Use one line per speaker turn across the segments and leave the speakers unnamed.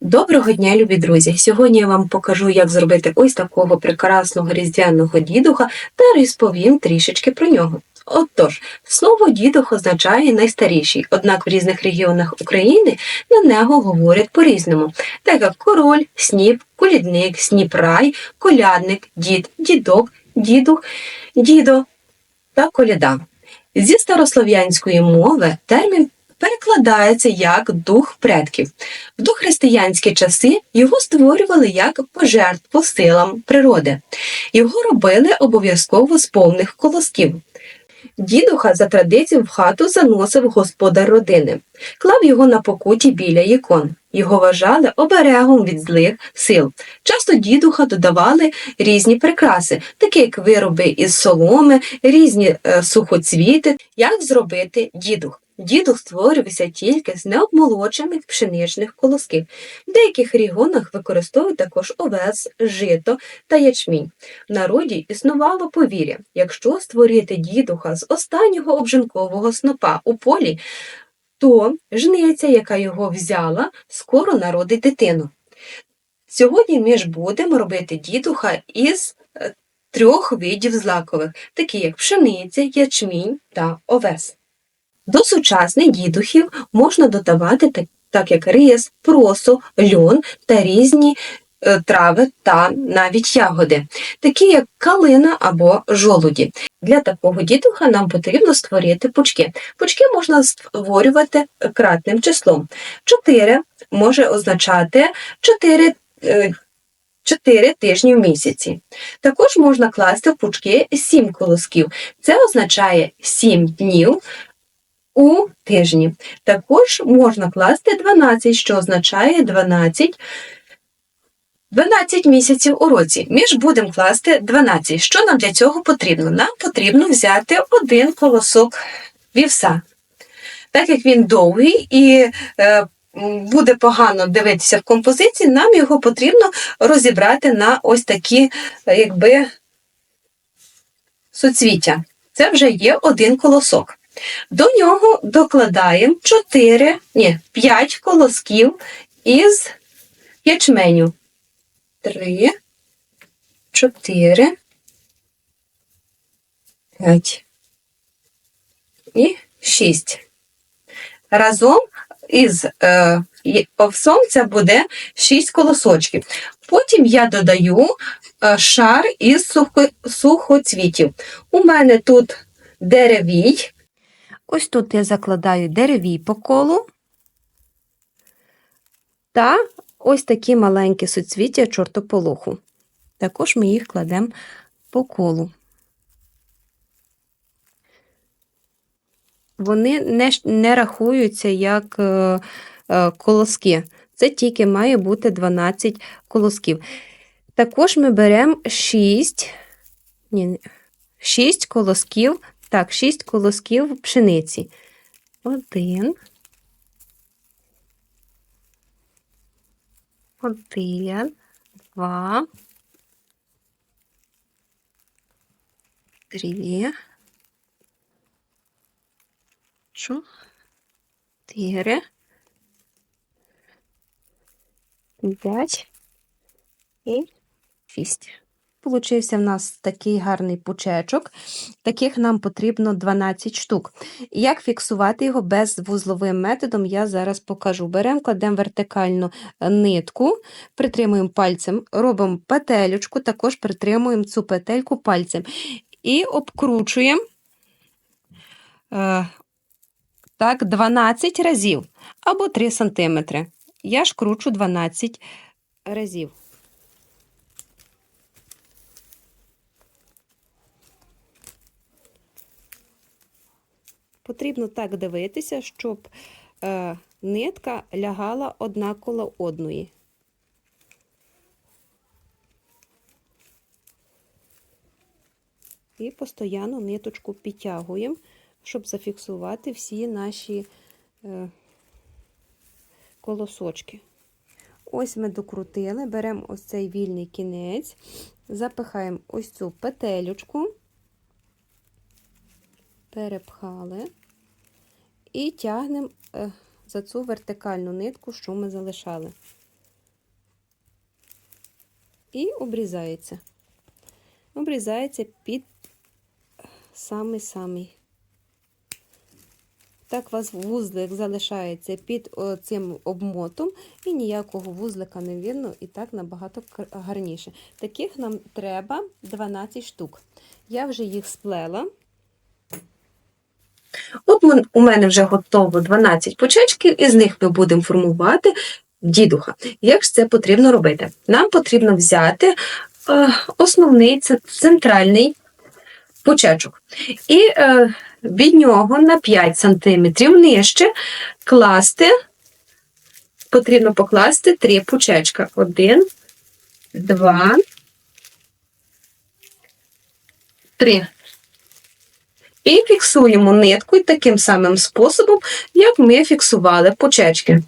Доброго дня, любі друзі! Сьогодні я вам покажу, як зробити ось такого прекрасного різдвяного дідуха та розповім трішечки про нього. Отож, слово дідух означає найстаріший, однак в різних регіонах України на нього говорять по-різному, так як король, сніп, колідник, сніпрай, колядник, дід, дідок, дідух, дідо та коляда. Зі старослов'янської мови термін перекладається як дух предків. В дохристиянські часи його створювали як пожертву силам природи. Його робили обов'язково з повних колосків. Дідуха за традицією в хату заносив господар родини, клав його на покуті біля ікон. Його вважали оберегом від злих сил. Часто дідуха додавали різні прикраси, такі як вироби із соломи, різні е, сухоцвіти. Як зробити дідух? Дідух створювався тільки з необмолочених пшеничних колосків. В деяких регіонах використовують також овес, жито та ячмінь. В народі існувало повір'я, якщо створити дідуха з останнього обжинкового снопа у полі, то жниця, яка його взяла, скоро народить дитину. Сьогодні ми ж будемо робити дідуха із е, трьох видів злакових, такі як пшениця, ячмінь та овес. До сучасних дідухів можна додавати так, як рис, просо, льон та різні е, трави та навіть ягоди, такі як калина або жолуді. Для такого дідуха нам потрібно створити пучки. Пучки можна створювати кратним числом. 4 може означати 4 4 тижні в місяці. Також можна класти в пучки 7 колосків. Це означає 7 днів у тижні. Також можна класти 12, що означає 12 12 місяців у році. Ми ж будемо класти 12. Що нам для цього потрібно? Нам потрібно взяти один колосок вівса. Так як він довгий і е, буде погано дивитися в композиції, нам його потрібно розібрати на ось такі, е, якби, суцвіття. Це вже є один колосок. До нього докладаємо 4, ні, 5 колосків із ячменю. 3, 4, 5 і 6. Разом із е, овсом це буде 6 колосочків. Потім я додаю е, шар із сухо, сухоцвітів. У мене тут деревій.
Ось тут я закладаю деревій по колу та ось такі маленькі суцвіття чортополоху. Також ми їх кладемо по колу. Вони не, не рахуються як е, е, колоски. Це тільки має бути 12 колосків. Також ми беремо 6, ні, 6 колосків так, 6 колосків пшениці. Один. Один, два, три, чотири, п'ять і шість. Получився в нас такий гарний пучечок. Таких нам потрібно 12 штук. Як фіксувати його безвузловим методом, я зараз покажу. Беремо, кладемо вертикальну нитку, притримуємо пальцем, робимо петелючку, також притримуємо цю петельку пальцем і обкручуємо е, так, 12 разів або 3 см. Я ж кручу 12 разів. Потрібно так дивитися, щоб е, нитка лягала одна коло одної. І постійно ниточку підтягуємо, щоб зафіксувати всі наші е, колосочки. Ось ми докрутили, беремо ось цей вільний кінець, запихаємо ось цю петелючку, перепхали і тягнемо е, за цю вертикальну нитку, що ми залишали. і обрізається. Обрізається під самий-самий. Так у вас вузлик залишається під цим обмотом, і ніякого вузлика не видно, і так набагато гарніше. Таких нам треба 12 штук. Я вже їх сплела.
От у мене вже готово 12 почечків, із них ми будемо формувати дідуха. Як ж це потрібно робити? Нам потрібно взяти е, основний центральний почечок. І е, від нього на 5 см нижче класти, потрібно покласти три почечка. Один, два, три. І фіксуємо нитку таким самим способом, як ми фіксували почечки.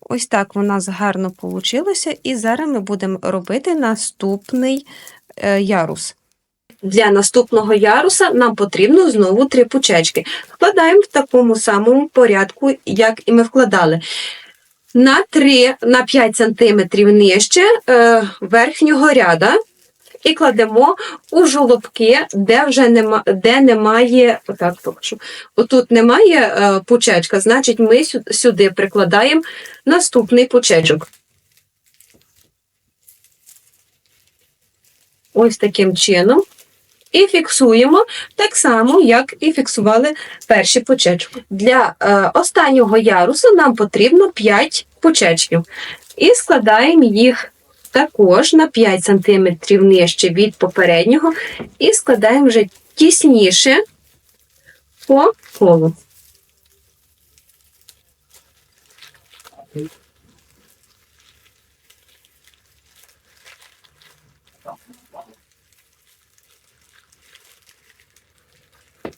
Ось так у нас гарно вийшло, і зараз ми будемо робити наступний е, ярус.
Для наступного яруса нам потрібно знову три почечки. Вкладаємо в такому самому порядку, як і ми вкладали. На 3, на 5 см нижче е, верхнього ряда і кладемо у жолобки, де вже нема, де немає, отак покажу, отут немає е, почечка, значить ми сюди прикладаємо наступний почечок. Ось таким чином. І фіксуємо так само, як і фіксували перші почечки. Для е, останнього ярусу нам потрібно 5 почечків. І складаємо їх також на 5 см нижче від попереднього, і складаємо вже тісніше по колу.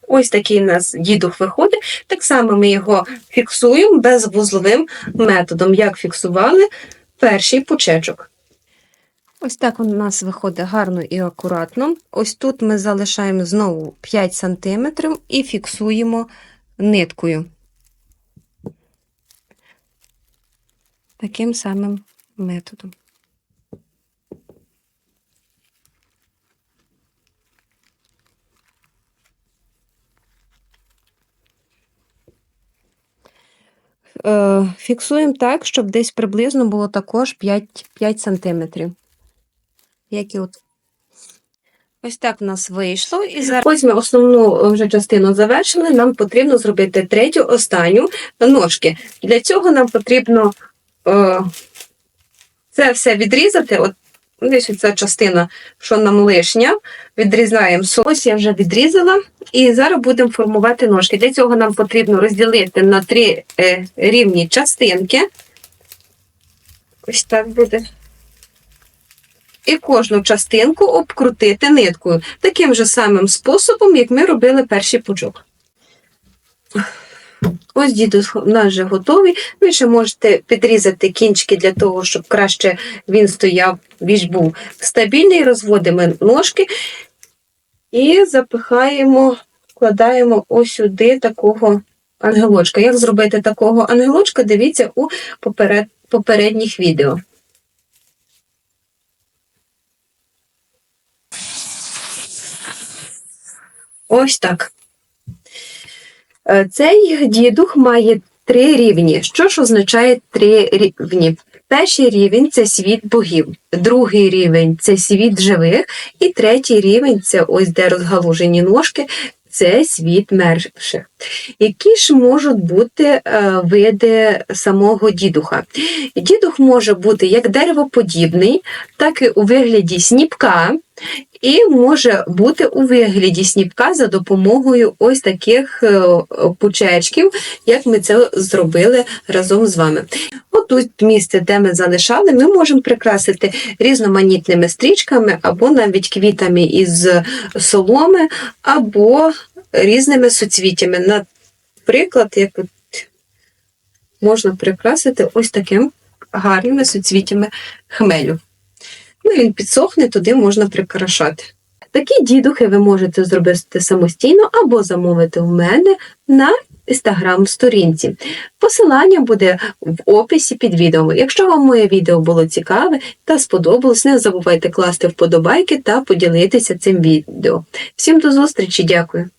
Ось такий у нас дідух виходить. Так само ми його фіксуємо безвузловим методом, як фіксували перший почечок.
Ось так у нас виходить гарно і акуратно. Ось тут ми залишаємо знову 5 см і фіксуємо ниткою. Таким самим методом. Е, Фіксуємо так, щоб десь приблизно було також 5, 5 см. Як і от. Ось так в нас вийшло. І зараз
Ось ми основну е, вже частину завершили. Нам потрібно зробити третю, останню ножки. Для цього нам потрібно е, це все відрізати. От десь ця частина, що нам лишня, відрізаємо. Ось я вже відрізала, і зараз будемо формувати ножки. Для цього нам потрібно розділити на три е, рівні частинки. Ось так буде. І кожну частинку обкрутити ниткою. Таким же самим способом, як ми робили перший пучок. Ось дідусь у нас вже готовий. Ви ще можете підрізати кінчики для того, щоб краще він стояв, більш був стабільний. Розводимо ножки і запихаємо, вкладаємо ось сюди такого ангелочка. Як зробити такого ангелочка, дивіться у попередніх відео. Ось так. Е, Цей дідух має три рівні. Що ж означає три рівні? Перший рівень це світ богів, другий рівень це світ живих, і третій рівень це ось де розгалужені ножки, це світ мерших. Які ж можуть бути е, види самого дідуха? Дідух може бути як деревоподібний, так і у вигляді сніпка, і може бути у вигляді сніпка за допомогою ось таких е, пучечків, як ми це зробили разом з вами. От тут місце, де ми залишали, ми можемо прикрасити різноманітними стрічками, або навіть квітами із соломи, або різними суцвіттями. Наприклад, як можна прикрасити ось таким гарними суцвіттями хмелю. Ну, він підсохне, туди можна прикрашати. Такі дідухи ви можете зробити самостійно або замовити в мене на інстаграм-сторінці. Посилання буде в описі під відео. Якщо вам моє відео було цікаве та сподобалось, не забувайте класти вподобайки та поділитися цим відео. Всім до зустрічі, дякую!